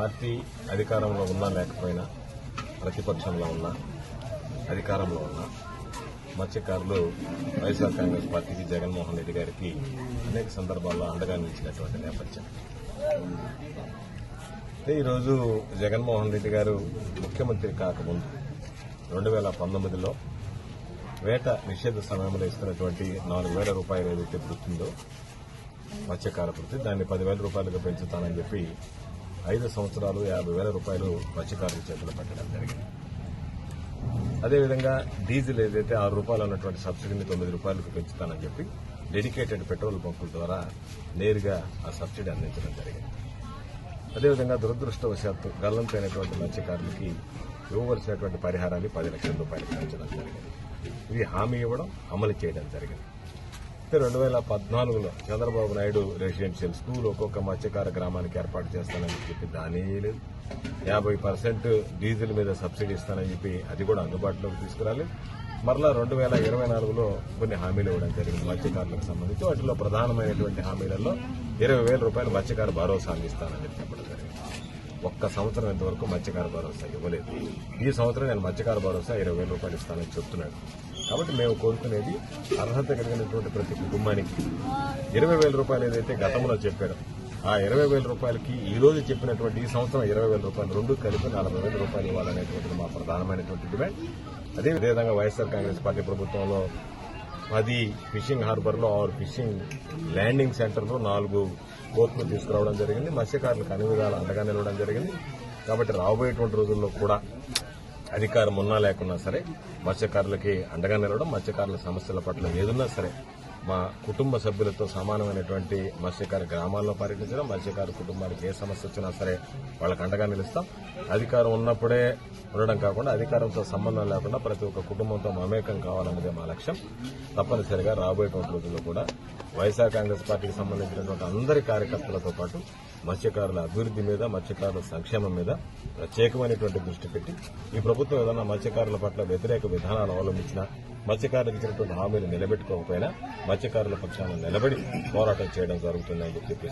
Party అధికారంలో ఉన్నా లేకపోయినా ప్రతిపక్షంలో ఉన్నా అధికారంలో ఉన్నా మత్స్యకారులు వైఎస్ఆర్ కాంగ్రెస్ పార్టీకి జగన్మోహన్ రెడ్డి గారికి అనేక సందర్భాల్లో అండగా నిలిచినటువంటి నేపథ్యం. అయితే ఈరోజు జగన్మోహన్ రెడ్డి గారు ముఖ్యమంత్రి కాకముందు రెండు వేల పంతొమ్మిదిలో వేట నిషేధ సమయంలో ఇస్తున్నటువంటి నాలుగు వేల రూపాయలు ఏదైతే వృత్తుందో మత్స్యకార వృత్తి దాన్ని పదివేల రూపాయలుగా పెంచుతానని చెప్పి ఐదు సంవత్సరాలు యాభై వేల రూపాయలు మత్స్యకారుల చేతులు పెట్టడం జరిగింది. అదేవిధంగా డీజిల్ ఏదైతే ఆరు రూపాయలు ఉన్నటువంటి సబ్సిడీని తొమ్మిది రూపాయలకు పెంచుతానని చెప్పి డెడికేటెడ్ పెట్రోల్ పంపుల ద్వారా నేరుగా ఆ సబ్సిడీ అందించడం జరిగింది. అదేవిధంగా దురదృష్టవశాత్తు గల్లంతైనటువంటి మత్స్యకారులకి ఇవ్వవలసినటువంటి పరిహారాన్ని పది లక్షల రూపాయలు పెంచడం జరిగింది. ఇది హామీ ఇవ్వడం అమలు చేయడం జరిగింది. రెండు వేల పద్నాలుగులో చంద్రబాబు నాయుడు రెసిడెన్షియల్ స్కూల్ ఒక్కొక్క మత్స్యకార గ్రామానికి ఏర్పాటు చేస్తానని చెప్పి దాని లేదు. యాభై పర్సెంట్ డీజిల్ మీద సబ్సిడీ ఇస్తానని చెప్పి అది కూడా అందుబాటులోకి తీసుకురాలి. మరలా రెండు వేల ఇరవై నాలుగులో కొన్ని హామీలు ఇవ్వడం జరిగింది మత్స్యకారులకు సంబంధించి. వాటిలో ప్రధానమైనటువంటి హామీలలో ఇరవై వేల రూపాయలు మత్స్యకార భరోసా అందిస్తానని చెప్పి చెప్పడం జరిగింది. ఒక్క సంవత్సరం ఇంతవరకు మత్స్యకార భరోసా ఇవ్వలేదు. ఈ సంవత్సరం నేను మత్స్యకార భరోసా ఇరవై వేల రూపాయలు ఇస్తానని చెప్తున్నాడు. కాబట్టి మేము కోరుకునేది అర్హత కలిగినటువంటి ప్రతి కుటుంబానికి. ఇరవై వేల రూపాయలు ఏదైతే గతంలో చెప్పాడో ఆ ఇరవై వేల రూపాయలకి ఈ రోజు చెప్పినటువంటి ఈ సంవత్సరం ఇరవై వేల రూపాయలు రెండు కలిపి నలభై వేల రూపాయలు ఇవ్వాలనేటువంటిది మా ప్రధానమైనటువంటి డిమాండ్. అదే విధంగా వైఎస్ఆర్ కాంగ్రెస్ పార్టీ ప్రభుత్వంలో పది ఫిషింగ్ హార్బర్లో ఆరు ఫిషింగ్ ల్యాండింగ్ సెంటర్లో నాలుగు బోట్లు తీసుకురావడం జరిగింది. మత్స్యకారులకు అన్ని విధాలు అండగా నిలవడం జరిగింది. కాబట్టి రాబోయేటువంటి రోజుల్లో కూడా అధికారం ఉన్నా లేకున్నా సరే మత్స్యకారులకి అండగా నిలవడం మత్స్యకారుల సమస్యల పట్ల ఏదున్నా సరే మా కుటుంబ సభ్యులతో సమానమైనటువంటి మత్స్యకారి గ్రామాల్లో పర్యటించడం మత్స్యకారు కుటుంబానికి ఏ సమస్య వచ్చినా సరే వాళ్ళకి అండగా నిలుస్తాం. అధికారం ఉన్నప్పుడే ఉండడం కాకుండా అధికారంతో సంబంధం లేకుండా ప్రతి ఒక్క కుటుంబంతో మమేకం కావాలన్నదే మా లక్ష్యం. తప్పనిసరిగా రాబోయేటువంటి రోజుల్లో కూడా వైఎస్ఆర్ కాంగ్రెస్ పార్టీకి సంబంధించినటువంటి అందరి కార్యకర్తలతో పాటు మత్స్యకారుల అభివృద్ధి మీద మత్స్యకారుల సంక్షేమం మీద ప్రత్యేకమైనటువంటి దృష్టి పెట్టి ఈ ప్రభుత్వం ఏదైనా మత్స్యకారుల పట్ల వ్యతిరేక విధానాలు అవలంబించినా మత్స్యకారులకు ఇచ్చినటువంటి హామీలు నిలబెట్టుకోకపోయినా మత్స్యకారుల పక్షాన నిలబడి పోరాటం చేయడం జరుగుతుందని చెప్పి